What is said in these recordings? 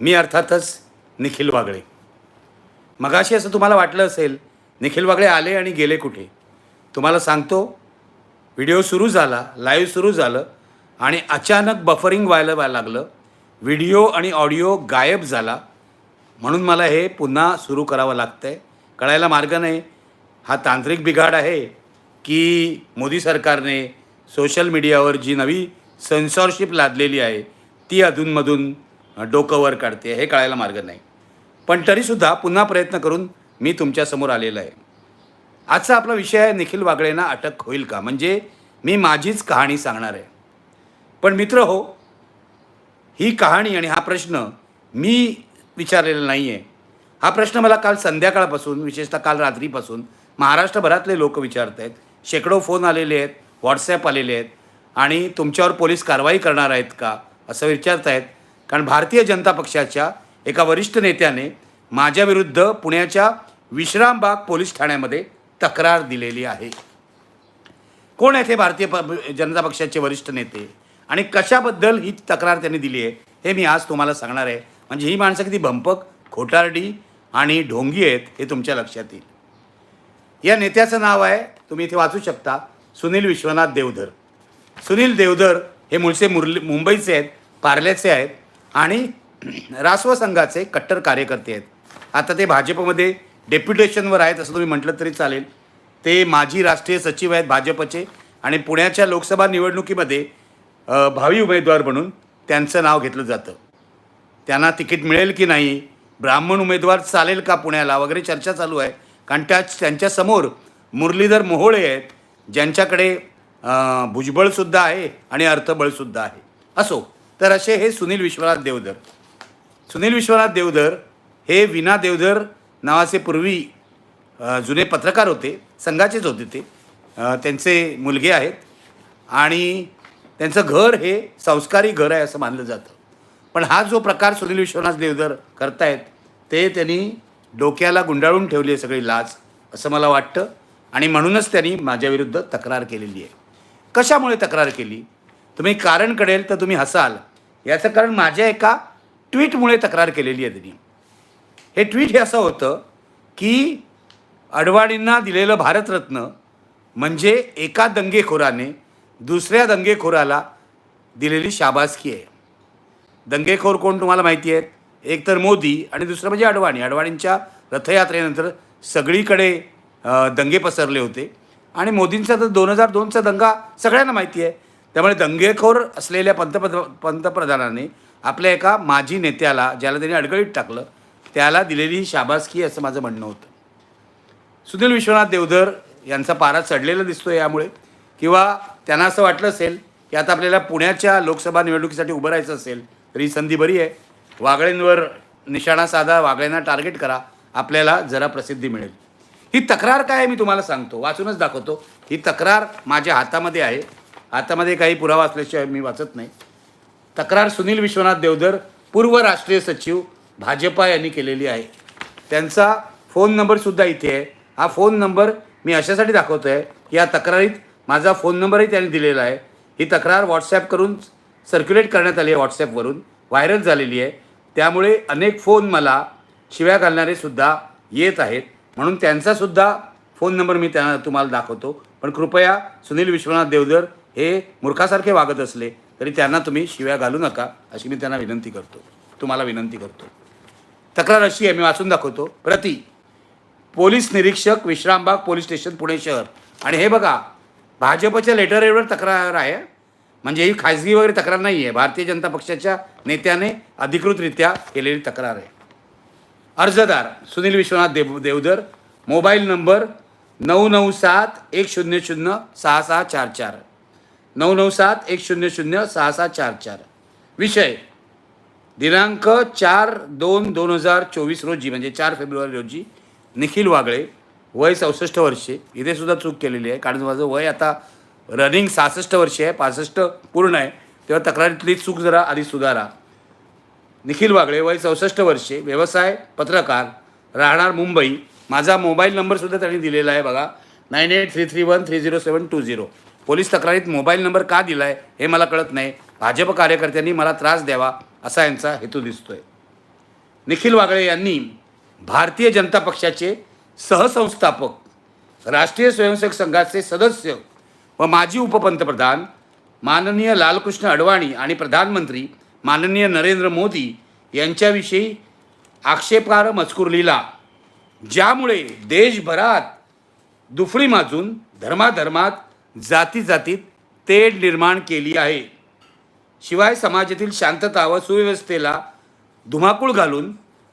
मी अर्थातच निखिल वागळे. मगाशी असं तुम्हाला वाटलं असेल निखिल वागळे आले आणि गेले कुठे? तुम्हाला सांगतो व्हिडिओ सुरू झाला लाईव्ह सुरू झालं आणि अचानक बफरिंग व्हायला व्हायला लागलं. व्हिडिओ आणि ऑडिओ गायब झाला. म्हणून मला हे पुन्हा सुरू करावं लागतं आहे कळायला मार्ग नाही. हा तांत्रिक बिघाड आहे की मोदी सरकारने सोशल मीडियावर जी नवी सेन्सॉरशिप लादलेली आहे ती अधूनमधून डोकं वर काढते हे कळायला मार्ग नाही. पण तरीसुद्धा पुन्हा प्रयत्न करून मी तुमच्यासमोर आलेलो आहे. आजचा आपला विषय आहे निखिल वागळेंना अटक होईल का? म्हणजे मी माझीच कहाणी सांगणार आहे. पण मित्र हो ही कहाणी आणि हा प्रश्न मी विचारलेला नाही आहे हा प्रश्न मला काल संध्याकाळपासून विशेषतः काल रात्रीपासून महाराष्ट्रभरातले लोक विचारत आहेत. शेकडो फोन आलेले आहेत व्हॉट्सॲप आलेले आहेत. आणि तुमच्यावर पोलीस कारवाई करणार आहेत का? असं विचारत आहेत कारण भारतीय जनता पक्षाच्या एका वरिष्ठ नेत्याने माझ्याविरुद्ध पुण्याच्या विश्रामबाग पोलीस ठाण्यामध्ये तक्रार दिलेली आहे. कोण आहेत हे भारतीय प जनता पक्षाचे वरिष्ठ नेते आणि कशाबद्दल ही तक्रार त्यांनी दिली आहे हे मी आज तुम्हाला सांगणार आहे. म्हणजे ही माणसं किती भंपक खोटारडी आणि ढोंगी आहेत हे तुमच्या लक्षात येईल. या नेत्याचं नाव आहे तुम्ही इथे वाचू शकता सुनील विश्वनाथ देवधर. सुनील देवधर हे मूळचे मुरली मुंबईचे आहेत पार्ल्याचे आहेत आणि रासव संघाचे कट्टर कार्यकर्ते आहेत. आता ते भाजपमध्ये डेप्युटेशनवर आहेत असं तुम्ही म्हटलं तरी चालेल. ते माजी राष्ट्रीय सचिव आहेत भाजपचे आणि पुण्याच्या लोकसभा निवडणुकीमध्ये भावी उमेदवार म्हणून त्यांचं नाव घेतलं जातं. त्यांना तिकीट मिळेल की नाही ब्राह्मण उमेदवार चालेल का पुण्याला वगैरे चर्चा चालू आहे. कारण त्या त्यांच्यासमोर मुरलीधर मोहोळे आहेत ज्यांच्याकडे भुजबळसुद्धा आहे आणि अर्थबळसुद्धा आहे. असो. तर असे हे सुनील विश्वनाथ देवधर. सुनील विश्वनाथ देवधर हे विना देवधर नावाचे पूर्वी जुने पत्रकार होते संघाचेच होते ते. त्यांचे मुलगे आहेत. आणि त्यांचं घर हे संस्कारी घर आहे असं मानलं जातं. पण हा जो प्रकार सुनील विश्वनाथ देवधर करतायत ते त्यांनी डोक्याला गुंडाळून ठेवली आहे सगळी लाच असं मला वाटतं. आणि म्हणूनच त्यांनी माझ्याविरुद्ध तक्रार केलेली आहे. कशामुळे तक्रार केली? तुम्ही कारण कळेल तर तुम्ही हसाल. याचं कारण माझ्या एका ट्विटमुळे तक्रार केलेली आहे त्यांनी हे ट्विट हे असं होतं की अडवाणींना दिलेलं भारतरत्न म्हणजे एका दंगेखोराने दुसऱ्या दंगेखोराला दिलेली शाबासकी आहे. दंगेखोर कोण तुम्हाला माहिती आहेत? एक तर मोदी आणि दुसरं म्हणजे अडवाणी. अडवाणींच्या रथयात्रेनंतर सगळीकडे दंगे पसरले होते. आणि मोदींचा तर दोन हजार दोनचा दंगा सगळ्यांना माहिती आहे. त्यामुळे दंगेखोर असलेल्या पंतप्रध पंतप्रधानाने आपल्या एका माजी नेत्याला ज्याला त्यांनी अडगळीत टाकलं त्याला दिलेली शाबासकी असं माझं म्हणणं होतं. सुनील विश्वनाथ देवधर यांचा पारा चढलेला दिसतो यामुळे किंवा त्यांना असं वाटलं असेल की आता आपल्याला पुण्याच्या लोकसभा निवडणुकीसाठी उभं राहायचं असेल तर ही संधी बरी आहे. वागळेंवर निशाणा साधा वागळेंना टार्गेट करा. आपल्याला जरा प्रसिद्धी मिळेल. ही तक्रार काय आहे मी तुम्हाला सांगतो. वाचूनच दाखवतो. ही तक्रार माझ्या हातामध्ये आहे. हातामध्ये काही पुरावा असल्याशिवाय मी वाचत नाही. तक्रार सुनील विश्वनाथ देवधर पूर्व राष्ट्रीय सचिव भाजपा यांनी केलेली आहे. त्यांचा फोन नंबरसुद्धा इथे आहे. हा फोन नंबर मी अशासाठी दाखवतो आहे की या तक्रारीत माझा फोन नंबरही त्यांनी दिलेला आहे. ही तक्रार व्हॉट्सॲप करून सर्क्युलेट करण्यात आली आहे व्हॉट्सॲपवरून व्हायरल झालेली आहे. त्यामुळे अनेक फोन मला शिव्या घालणारे सुद्धा येत आहेत. म्हणून त्यांचासुद्धा फोन नंबर मी त्यांना तुम्हाला दाखवतो. पण कृपया सुनील विश्वनाथ देवधर हे मूर्खासारखे वागत असले तरी त्यांना तुम्ही शिव्या घालू नका अशी मी त्यांना विनंती करतो. तुम्हाला विनंती करतो. तक्रार अशी आहे मी वाचून दाखवतो. प्रति पोलीस निरीक्षक विश्रामबाग पोलीस स्टेशन पुणे शहर. आणि हे बघा भाजपच्या लेटरवर तक्रार आहे. म्हणजे ही खाजगी वगैरे तक्रार नाही आहे. भारतीय जनता पक्षाच्या नेत्याने अधिकृतरित्या केलेली तक्रार आहे. अर्जदार सुनील विश्वनाथ देव देवधर. मोबाईल नंबर नऊ नऊ सात एक शून्य शून्य सहा सहा चार चार. नऊ नऊ सात एक शून्य शून्य सहा सहा चार चार. विषय. दिनांक चार दोन दोन हजार चोवीस रोजी म्हणजे चार फेब्रुवारी रोजी निखिल वागळे वय चौसष्ट वर्षे इथे सुद्धा चूक केलेली आहे कारण माझं वय आता रनिंग सहासष्ट वर्षे आहे पासष्ट पूर्ण आहे तेव्हा तक्रारीतली चूक जरा आधी सुधारा. निखिल वागळे वय चौसष्ट वर्षे व्यवसाय पत्रकार राहणार मुंबई. माझा मोबाईल नंबरसुद्धा त्यांनी दिलेला आहे बघा nine eight three three one three zero seven two zero. Police तक्रारीत मोबाईल नंबर का दिला आहे हे मला कळत नाही. भाजप कार्यकर्त्यांनी मला त्रास द्यावा असा यांचा हेतू दिसतोय. निखिल वागळे यांनी भारतीय जनता पक्षाचे सहसंस्थापक राष्ट्रीय स्वयंसेवक संघाचे सदस्य व माजी उपपंतप्रधान माननीय लालकृष्ण अडवाणी आणि प्रधानमंत्री माननीय नरेंद्र मोदी यांच्याविषयी आक्षेपार्ह मजकूर लिहिला. ज्यामुळे देशभरात दुफळी माजून धर्माधर्मात जाती जातीत तेढ निर्माण केली आहे. शिवाय समाजातील शांतता व सुव्यवस्थेला धुमाकूळ घालून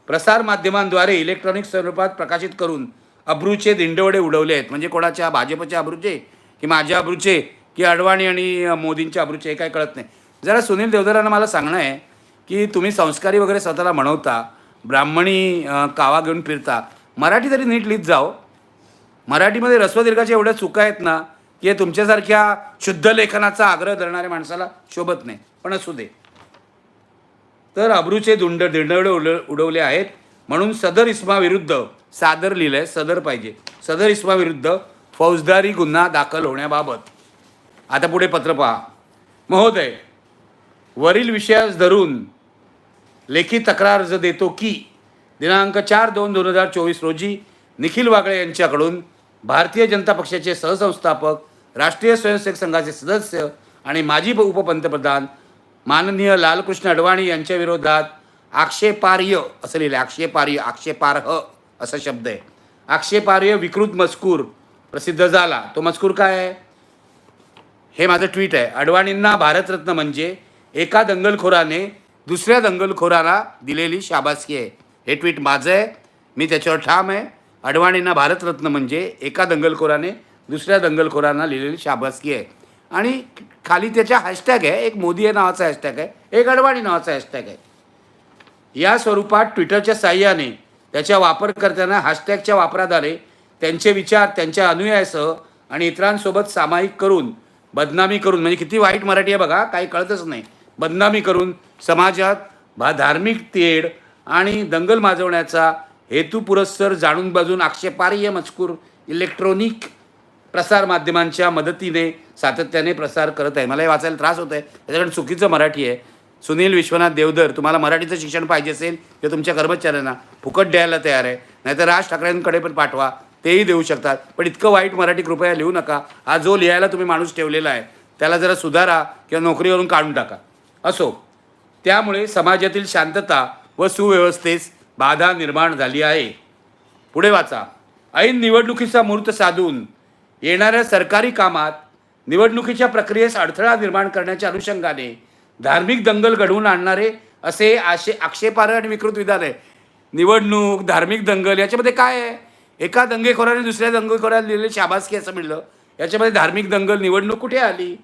प्रसारमाध्यमांद्वारे इलेक्ट्रॉनिक स्वरूपात प्रकाशित करून अब्रूचे दिंडवडे उडवले आहेत. म्हणजे कोणाच्या? भाजपच्या अब्रूचे की माझ्या अब्रूचे की अडवाणी आणि मोदींच्या अब्रूचे? हे काय कळत नाही. जरा सुनील देवधरांना मला सांगणं आहे की तुम्ही संस्कारी वगैरे स्वतःला म्हणवता ब्राह्मणी कावा घेऊन फिरता मराठी तरी नीट लिहित जाओ. मराठीमध्ये रस्वदीर्घाच्या एवढ्या चुका आहेत ना हे तुमच्यासारख्या शुद्ध लेखनाचा आग्रह धरणाऱ्या माणसाला शोभत नाही. पण असू दे. तर अब्रूचे धुंड दिंडवडे उड उडवले आहेत. म्हणून सदर इस्माविरुद्ध सादर लिहिलं आहे सदर पाहिजे. सदर इस्माविरुद्ध फौजदारी गुन्हा दाखल होण्याबाबत. आता पुढे पत्र पहा. महोदय वरील विषयास धरून लेखी तक्रार अर्ज देतो की दिनांक चार दोन दोन हजार चोवीस रोजी निखिल वागळे यांच्याकडून भारतीय जनता पक्षाचे सहसंस्थापक राष्ट्रीय स्वयंसेवक संघाचे सदस्य आणि माजी उपपंतप्रधान माननीय लालकृष्ण अडवाणी यांच्या विरोधात असं लिहिलं आहे आक्षेपार्ह असा शब्द आहे. आक्षेपार्ह विकृत मजकूर प्रसिद्ध झाला. तो मजकूर काय आहे? हे माझं ट्विट आहे. अडवाणींना भारतरत्न म्हणजे एका दंगलखोराने दुसऱ्या दंगलखोराला दिलेली शाबासकी आहे. हे ट्विट माझं आहे. मी त्याच्यावर ठाम आहे. अडवाणींना भारतरत्न म्हणजे एका दंगलखोराने दुसऱ्या दंगलखोरांना लिहिलेली शाबासकी आहे. आणि खाली त्याच्या हॅशटॅग आहे एक मोदी आहे नावाचा हॅशटॅग आहे एक अडवाणी नावाचा हॅशटॅग आहे. या स्वरूपात ट्विटरच्या साह्याने त्याच्या वापरकर्त्यांना हॅशटॅगच्या वापराद्वारे त्यांचे विचार त्यांच्या अनुयायासह आणि इतरांसोबत सामायिक करून बदनामी करून म्हणजे किती वाईट मराठी आहे बघा काही कळतच नाही. बदनामी करून समाजात भा धार्मिक तेढ आणि दंगल माजवण्याचा हेतुपुरस्सर जाणून बाजून आक्षेपार्ह मजकूर इलेक्ट्रॉनिक प्रसार माध्यमांच्या मदतीने सातत्याने प्रसार करत आहे. मला हे वाचायला त्रास होत आहे त्याच्याकडे चुकीचं मराठी आहे. सुनील विश्वनाथ देवधर तुम्हाला मराठीचं शिक्षण पाहिजे असेल ते तुमच्या कर्मचाऱ्यांना फुकट द्यायला तयार आहे. नाहीतर राज ठाकरेंकडे पण पाठवा. तेही देऊ शकतात. पण इतकं वाईट मराठी कृपया लिहू नका. हा जो लिहायला तुम्ही माणूस ठेवलेला आहे त्याला जरा सुधारा किंवा नोकरीवरून काढून टाका. असो. त्यामुळे समाजातील शांतता व सुव्यवस्थेस बाधा निर्माण झाली आहे. पुढे वाचा. ऐन निवडणुकीचा मुहूर्त साधून येणाऱ्या सरकारी कामात निवडणुकीच्या प्रक्रियेस अडथळा निर्माण करण्याच्या अनुषंगाने धार्मिक दंगल घडवून आणणारे असे आशे आक्षेपार्ह आणि विकृत विधान आहे. निवडणूक धार्मिक दंगल याच्यामध्ये काय आहे? एका दंगेखोराने दुसऱ्या दंगेखोराला लिहिले शाबासकी असं म्हणलं. याच्यामध्ये धार्मिक दंगल निवडणूक कुठे आली?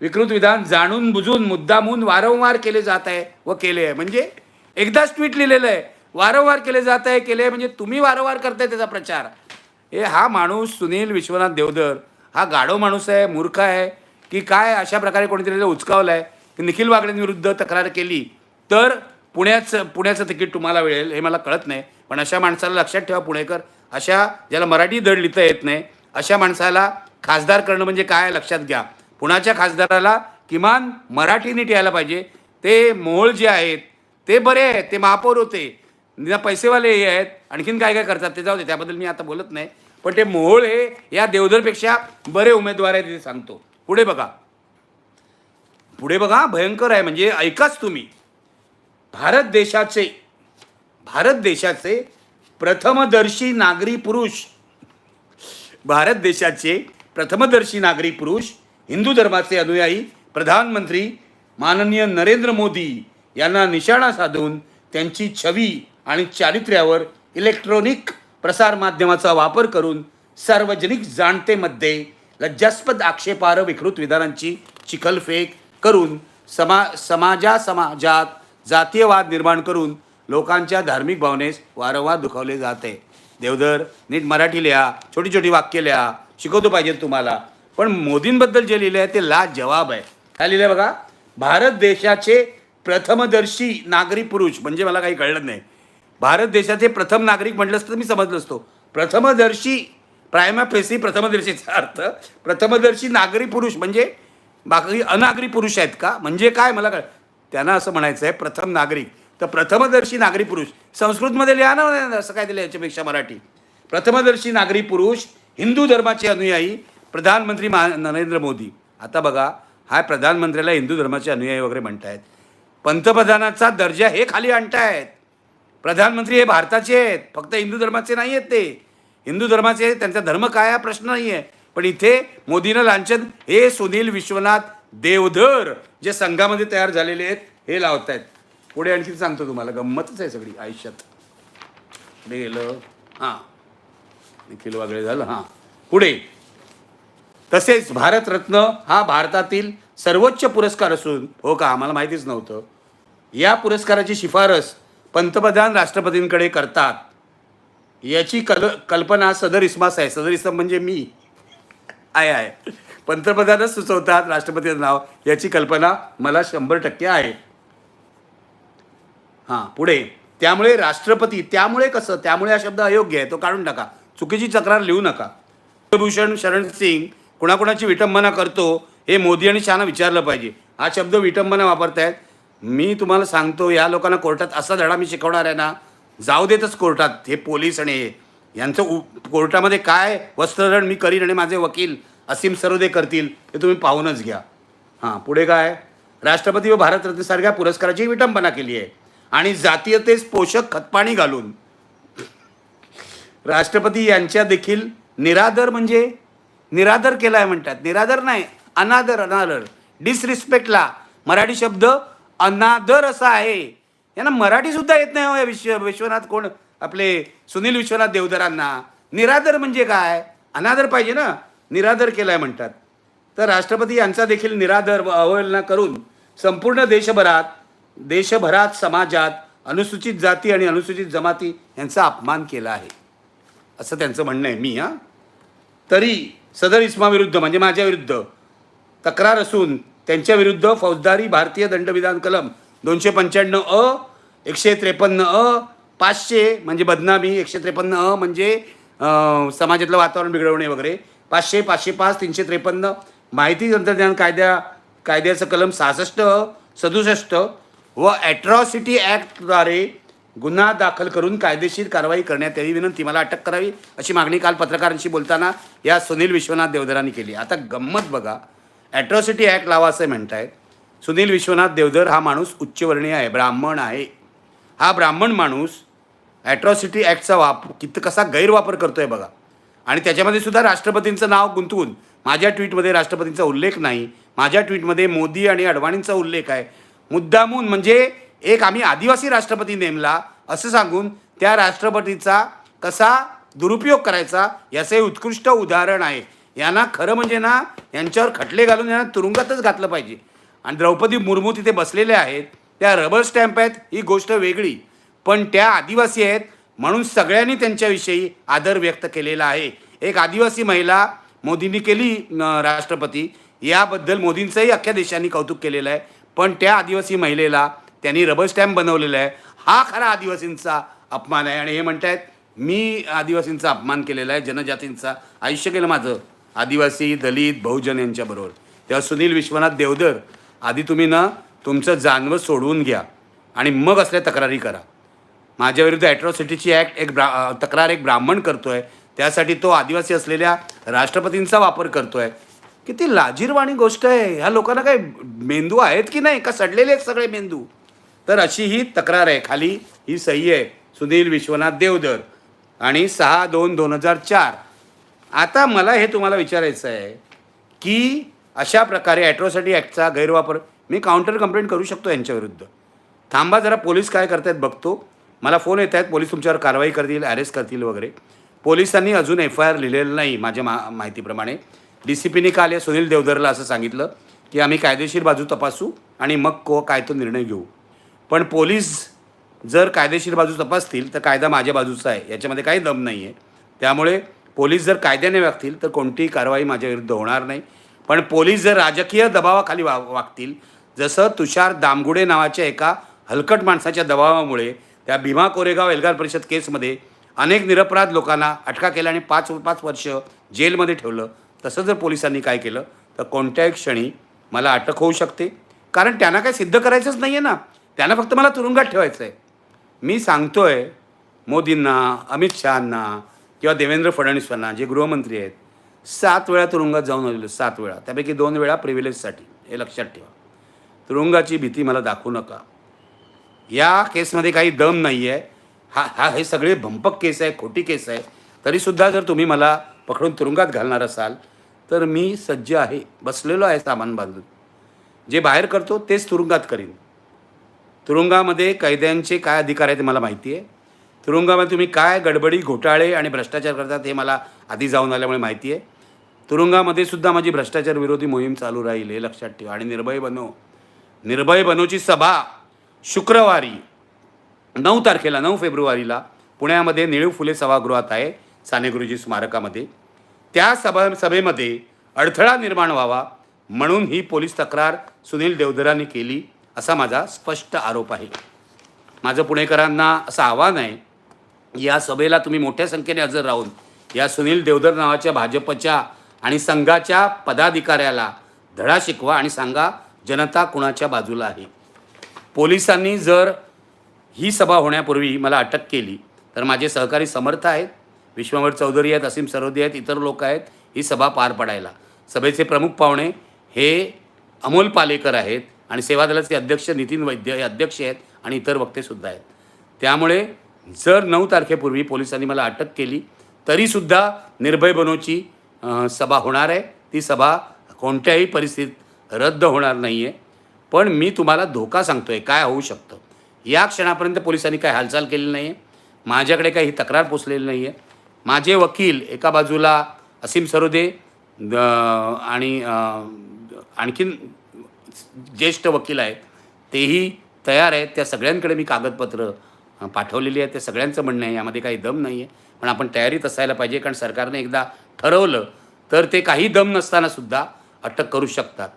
विकृत विधान जाणून बुजून मुद्दामून वारंवार केले जात आहे व केले आहे. म्हणजे एकदाच ट्विट लिहिलेलं आहे. वारंवार केले जात आहे केले आहे. म्हणजे तुम्ही वारंवार करताय त्याचा प्रचार. हे हा माणूस सुनील विश्वनाथ देवधर हा गाढव माणूस आहे मूर्ख आहे की काय अशा प्रकारे कोणीतरी उचकावलं आहे की निखिल वागडेंविरुद्ध तक्रार केली तर पुण्याचं पुण्याचं तिकीट तुम्हाला मिळेल हे मला कळत नाही. पण अशा माणसाला लक्षात ठेवा पुणेकर अशा ज्याला मराठी धड लिहिता येत नाही अशा माणसाला खासदार करणं म्हणजे काय लक्षात घ्या. पुण्याच्या खासदाराला किमान मराठी नीट यायला पाहिजे. ते मोहोळ जे आहेत ते बरे आहेत ते महापौर होते निदा पैसेवाले हे आहेत आणखीन काय काय करतात ते जाऊ दे त्याबद्दल मी आता बोलत नाही. पण ते मोहोळ हे या देवधरपेक्षा बरे उमेदवार आहेत ते सांगतो. पुढे बघा. पुढे बघा भयंकर आहे. म्हणजे ऐकाच तुम्ही. भारत देशाचे भारत देशाचे प्रथमदर्शी नागरी पुरुष भारत देशाचे प्रथमदर्शी नागरी पुरुष हिंदू धर्माचे अनुयायी प्रधानमंत्री माननीय नरेंद्र मोदी यांना निशाणा साधून त्यांची छवी आणि चारित्र्यावर इलेक्ट्रॉनिक प्रसारमाध्यमाचा वापर करून सार्वजनिक जाणतेमध्ये लज्जास्पद आक्षेपार्ह विकृत विधानांची चिखलफेक करून समा समाजा समाजात जातीयवाद निर्माण करून लोकांच्या धार्मिक भावनेस वारंवार दुखावले जाते. देवधर नीट मराठी लिहा छोटी छोटी वाक्य लिहा शिकवतो पाहिजे तुम्हाला. पण मोदींबद्दल जे लिहिलं आहे ते ला जवाब आहे. काय लिहिलं आहे बघा? भारत देशाचे प्रथमदर्शी नागरी पुरुष म्हणजे मला काही कळलं नाही. भारत देशाचे प्रथम नागरिक म्हटलं असतं तर मी समजलं असतो. प्रथमदर्शी प्रायमा फेसी प्रथमदर्शीचा अर्थ प्रथमदर्शी नागरी पुरुष म्हणजे बाकी अनागरी पुरुष आहेत का? म्हणजे काय? मला कळ त्यांना असं म्हणायचं आहे प्रथम नागरिक. तर प्रथमदर्शी नागरी पुरुष संस्कृतमध्ये लिहा ना असं काय दिलं याच्यापेक्षा मराठी. प्रथमदर्शी नागरी पुरुष हिंदू धर्माचे अनुयायी प्रधानमंत्री मा नरेंद्र मोदी. आता बघा हा प्रधानमंत्र्याला हिंदू धर्माचे अनुयायी वगैरे म्हणतायत. पंतप्रधानाचा दर्जा हे खाली आणतायत. प्रधानमंत्री हे भारताचे आहेत. फक्त हिंदू धर्माचे नाही आहेत ते. हिंदू धर्माचे आहेत, त्यांचा धर्म काय हा प्रश्न नाही आहे. पण इथे मोदीनं लांछन हे सुनील विश्वनाथ देवधर जे संघामध्ये तयार झालेले आहेत हे लावत आहेत पुढे आणखी सांगतो तुम्हाला गंमतच आहे सगळी आयुष्यात. पुढे गेलं हां. निखिल वागळे झालं हां. पुढे. तसेच भारतरत्न हा भारतातील सर्वोच्च पुरस्कार असून हो का आम्हाला माहितीच नव्हतं. या पुरस्काराची शिफारस पंतप्रधान राष्ट्रपतींकडे करतात. याची कल कल्पना सदर इस्मास आहे. सदर इस्म म्हणजे मी. आहे आहे पंतप्रधानच सुचवतात राष्ट्रपतीचं नाव. याची कल्पना मला शंभर टक्के आहे. हां पुढे. त्यामुळे राष्ट्रपती त्यामुळे कसं? त्यामुळे हा शब्द अयोग्य आहे. तो काढून टाका. चुकीची तक्रार लिहू नका. कुलभूषण शरण सिंग कुणाकुणाची विटंबना करतो हे मोदी आणि शहानं विचारलं पाहिजे. हा शब्द विटंबना वापरतायत. मी तुम्हाला सांगतो या लोकांना कोर्टात असा धडा मी शिकवणार आहे ना जाऊ देतच कोर्टात हे पोलीस आणि हे. यांचं उ कोर्टामध्ये काय वस्त्रधरण मी करीन आणि माझे वकील असीम सरोदे करतील हे तुम्ही पाहूनच घ्या. हां पुढे काय? राष्ट्रपती व भारतरत्नसारख्या पुरस्काराची विटंबना केली आहे. आणि जातीयतेस पोषक खतपाणी घालून. राष्ट्रपती यांच्या देखील निरादर म्हणजे निरादर केला आहे म्हणतात. निरादर नाही अनादर अनादर. डिसरिस्पेक्टला मराठी शब्द अनादर असा आहे. यांना मराठी सुद्धा येत नाही हो या विश्व विश्वनाथ कोण? आपले सुनील विश्वनाथ देवधरांना. निरादर म्हणजे काय? अनादर पाहिजे ना? निरादर केलाय म्हणतात. तर राष्ट्रपती यांचा देखील निरादर व अवहेलना करून संपूर्ण देशभरात देशभरात समाजात अनुसूचित जाती आणि अनुसूचित जमाती यांचा अपमान केला आहे. असं त्यांचं म्हणणं आहे. मी हां? तरी सदर इस्माविरुद्ध म्हणजे माझ्या विरुद्ध तक्रार असून त्यांच्या विरुद्ध फौजदारी भारतीय दंडविधान कलम दोनशे पंच्याण्णव अ एकशे त्रेपन्न अ पाचशे म्हणजे बदनामी एकशे त्रेपन्न अ म्हणजे समाजातलं वातावरण बिघडवणे वगैरे. पाचशे पाचशे पाच तीनशे त्रेपन्न. माहिती तंत्रज्ञान कायद्या कायद्याचं कलम सहासष्ट अ सदुसष्ट व ॲट्रॉसिटी ॲक्टद्वारे गुन्हा दाखल करून कायदेशीर कारवाई करण्यात यावी विनंती. मला अटक करावी अशी मागणी काल पत्रकारांशी बोलताना या सुनील विश्वनाथ देवधरांनी केली. आता गंमत बघा. ॲट्रॉसिटी ॲक्ट लावा असं म्हणतायत. सुनील विश्वनाथ देवधर हा माणूस उच्चवर्णीय आहे ब्राह्मण आहे. हा ब्राह्मण माणूस ॲट्रॉसिटी ॲक्टचा वाप कित कसा गैरवापर करतो आहे बघा. आणि त्याच्यामध्ये सुद्धा राष्ट्रपतींचं नाव गुंतवून माझ्या ट्विटमध्ये राष्ट्रपतींचा उल्लेख नाही माझ्या ट्विटमध्ये मोदी आणि अडवाणींचा उल्लेख आहे. मुद्दामून म्हणजे एक आम्ही आदिवासी राष्ट्रपती नेमला असं सांगून त्या राष्ट्रपतीचा कसा दुरुपयोग करायचा याचं हे उत्कृष्ट उदाहरण आहे. यांना खरं म्हणजे ना यांच्यावर खटले घालून यांना तुरुंगातच घातलं पाहिजे. आणि द्रौपदी मुर्मू तिथे बसलेल्या आहेत त्या रबर स्टॅम्प आहेत ही गोष्ट वेगळी. पण त्या आदिवासी आहेत म्हणून सगळ्यांनी त्यांच्याविषयी आदर व्यक्त केलेला आहे. एक आदिवासी महिला मोदींनी केली राष्ट्रपती. याबद्दल मोदींचंही अख्ख्या देशांनी कौतुक केलेलं आहे. पण त्या आदिवासी महिलेला त्यांनी रबर स्टॅम्प बनवलेला आहे. हा खरा आदिवासींचा अपमान आहे. आणि हे म्हणत आहेत मी आदिवासींचा अपमान केलेला आहे जनजातींचा. आयुष्य केलं माझं. आदिवासी दलित बहुजन यांच्याबरोबर. तेव्हा सुनील विश्वनाथ देवधर आधी तुम्ही ना तुमचं जानवं सोडवून घ्या आणि मग असल्या तक्रारी करा. माझ्याविरुद्ध ॲट्रॉसिटीची ॲक्ट एक ब्रा तक्रार एक ब्राह्मण करतो आहे त्यासाठी तो आदिवासी असलेल्या राष्ट्रपतींचा वापर करतो आहे किती लाजीरवाणी गोष्ट आहे. ह्या लोकांना काही मेंदू आहेत की नाही? का सडलेले आहेत सगळे मेंदू? तर अशी ही तक्रार आहे. खाली ही सही आहे. सुनील विश्वनाथ देवधर आणि सहा दोन दोन हजार चार. आता मला हे तुम्हाला विचारायचं आहे की अशा प्रकारे ॲट्रॉसिटी ॲक्टचा गैरवापर मी काउंटर कंप्लेंट करू शकतो यांच्याविरुद्ध थांबा जरा पोलीस काय करतायत बघतो. मला फोन येत आहेत पोलीस तुमच्यावर कारवाई करतील अरेस्ट करतील वगैरे. पोलिसांनी अजून एफ आय आर लिहिलेलं नाही माझ्या मा माहितीप्रमाणे. डी सी पीने काल या सुनील देवधरला असं सांगितलं की आम्ही कायदेशीर बाजू तपासू आणि मग को काय तो निर्णय घेऊ. पण पोलीस जर कायदेशीर बाजू तपासतील तर कायदा माझ्या बाजूचा आहे. याच्यामध्ये काही दम नाही आहे त्यामुळे पोलीस जर कायद्याने वागतील तर कोणतीही कारवाई माझ्या विरुद्ध होणार नाही. पण पोलीस जर राजकीय दबावाखाली वा वागतील जसं तुषार दामगुडे नावाच्या एका हलकट माणसाच्या दबावामुळे त्या भीमा कोरेगाव एल्गार परिषद केसमध्ये अनेक निरपराध लोकांना अटका केला आणि पाच पाच वर्ष जेलमध्ये ठेवलं. तसं जर पोलिसांनी काय केलं तर कोणत्याही क्षणी मला अटक होऊ शकते. कारण त्यांना काय सिद्ध करायचंच नाही आहे ना. त्यांना फक्त मला तुरुंगात ठेवायचं आहे मी सांगतो आहे मोदींना अमित शहांना किंवा देवेंद्र फडणवीसांना जे गृहमंत्री आहेत सात वेळा तुरुंगात जाऊन आलेलो सात वेळा. त्यापैकी दोन वेळा प्रिव्हिलेजसाठी हे लक्षात ठेवा. तुरुंगाची भीती मला दाखवू नका. या केसमध्ये काही दम नाही आहे हा हा हे सगळे भंपक केस आहे खोटी केस आहे. तरीसुद्धा जर तुम्ही मला पकडून तुरुंगात घालणार असाल तर मी सज्ज आहे बसलेलो आहे सामान बांधून. जे बाहेर करतो तेच तुरुंगात करीन. तुरुंगामध्ये कैद्यांचे काय अधिकार आहेत ते मला माहिती आहे तुरुंगामध्ये तुम्ही काय गडबडी घोटाळे आणि भ्रष्टाचार करतात हे मला आधी जाऊन आल्यामुळे माहिती आहे. तुरुंगामध्ये सुद्धा माझी भ्रष्टाचार विरोधी मोहीम चालू राहील हे लक्षात ठेवा. आणि निर्भय बनो निर्भय बनोची सभा शुक्रवारी नऊ तारखेला नऊ फेब्रुवारीला पुण्यामध्ये निळू फुले सभागृहात आहे साने गुरुजी स्मारकामध्ये. त्या सभा सभेमध्ये अडथळा निर्माण व्हावा म्हणून ही पोलीस तक्रार सुनील देवधरांनी केली असा माझा स्पष्ट आरोप आहे. माझं पुणेकरांना असं आव्हान आहे या सभेला तुम्ही मोठ्या संख्येने हजर राहून या सुनील देवधर नावाच्या भाजपच्या आणि संघाच्या पदाधिकाऱ्याला धडा शिकवा आणि सांगा जनता कुणाच्या बाजूला आहे? पोलिसांनी जर ही सभा होण्यापूर्वी मला अटक केली तर माझे सहकारी समर्थ आहेत. विश्वंभर चौधरी आहेत असीम सरोदे आहेत इतर लोक आहेत ही सभा पार पडायला. सभेचे प्रमुख पाहुणे हे अमोल पालेकर आहेत आणि सेवादलाचे अध्यक्ष नितीन वैद्य हे अध्यक्ष आहेत आणि इतर वक्तेसुद्धा आहेत. त्यामुळे जर नऊ तारखेपूर्वी पोलिसांनी मला अटक केली तरीसुद्धा निर्भय बनोची सभा होणार आहे. ती सभा कोणत्याही परिस्थितीत रद्द होणार नाही आहे पण मी तुम्हाला धोका सांगतो आहे काय होऊ शकतं? या क्षणापर्यंत पोलिसांनी काय हालचाल केली नाही आहे माझ्याकडे काही तक्रार पोचलेली नाही आहे माझे वकील एका बाजूला असीम सरोदे आणि आणखीन ज्येष्ठ वकील आहेत तेही तयार आहेत. त्या सगळ्यांकडे मी कागदपत्र पाठवलेली आहे. ते सगळ्यांचं म्हणणं आहे. यामध्ये काही दम नाही आहे पण आपण तयारीत असायला पाहिजे. कारण सरकारने एकदा ठरवलं तर ते काही दम नसतानासुद्धा अटक करू शकतात.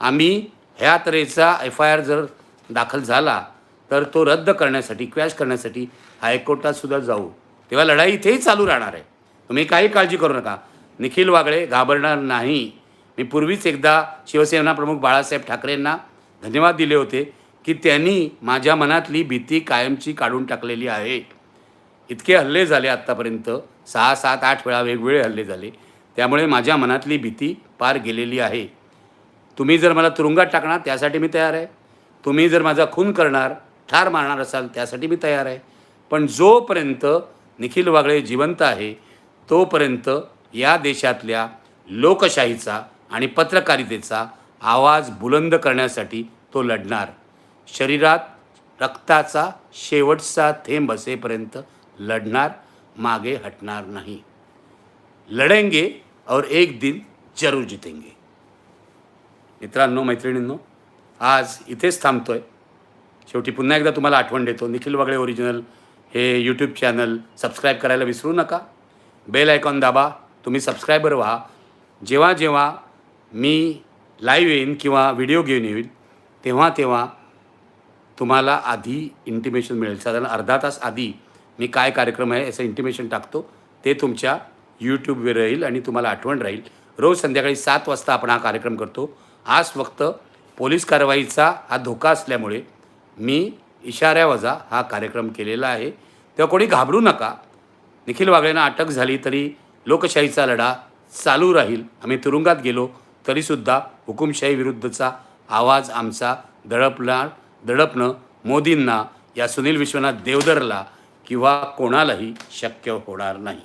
आम्ही ह्या तऱ्हेचा एफ आय आर जर दाखल झाला तर तो रद्द करण्यासाठी क्वॅश करण्यासाठी हायकोर्टातसुद्धा जाऊ. तेव्हा लढाई इथेही चालू राहणार आहे. तुम्ही काही काळजी करू नका. निखिल वागळे घाबरणार नाही. मी पूर्वीच एकदा शिवसेना प्रमुख बाळासाहेब ठाकरेंना धन्यवाद दिले होते. की त्यांनी माझ्या मनातली भीती कायमची काढून टाकलेली आहे. इतके हल्ले झाले आत्तापर्यंत. सहा सात आठ वेळा वेगवेगळे हल्ले झाले. त्यामुळे माझ्या मनातली भीती पार गेलेली आहे. तुम्ही जर मला तुरुंगात टाकणार त्यासाठी मी तयार आहे. तुम्ही जर माझा खून करणार ठार मारणार असाल त्यासाठी मी तयार आहे. पण जोपर्यंत निखिल वागळे जिवंत आहे तोपर्यंत या देशातल्या लोकशाहीचा आणि पत्रकारितेचा आवाज बुलंद करण्यासाठी तो लढणार. शरीरात रक्ताचा शेवटचा थेंब असेपर्यंत लढणार मागे हटणार नाही. लढेंगे और एक दिन जरूर जितेंगे. मित्रांनो मैत्रिणींनो आज इथेच थांबतोय. शेवटी पुन्हा एकदा तुम्हाला आठवण देतो निखिल वागळे ओरिजिनल हे यूट्यूब चॅनल सबस्क्राईब करायला विसरू नका. बेल आयकॉन दाबा तुम्ही सबस्क्रायबर व्हा. जेव्हा जेव्हा मी लाईव्ह येईन किंवा व्हिडिओ घेऊन येईल तेव्हा तेव्हा तुम्हाला आधी इंटिमेशन मिळेल. साधारण अर्धा तास आधी मी काय कार्यक्रम आहे याचं इंटिमेशन टाकतो. ते तुमच्या यूट्यूबवर राहील आणि तुम्हाला आठवण राहील. रोज संध्याकाळी सात वाजता आपण हा कार्यक्रम करतो. आज फक्त पोलीस कारवाईचा हा धोका असल्यामुळे मी इशाऱ्यावजा हा कार्यक्रम केलेला आहे. तेव्हा कोणी घाबरू नका. निखिल वागळेंना अटक झाली तरी लोकशाहीचा लढा चालू राहील. आम्ही तुरुंगात गेलो तरीसुद्धा हुकुमशाही विरुद्धचा आवाज आमचा दडपणार दडपणं मोदींना या सुनील विश्वनाथ देवदरला किंवा कोणालाही शक्य होणार नाही.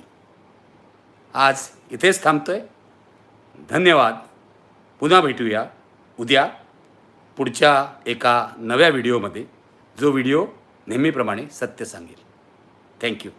आज इथेच थांबतोय. धन्यवाद. पुन्हा भेटूया. उद्या पुढच्या एका नव्या व्हिडिओमध्ये जो व्हिडिओ नेहमीप्रमाणे सत्य सांगेल. थँक्यू.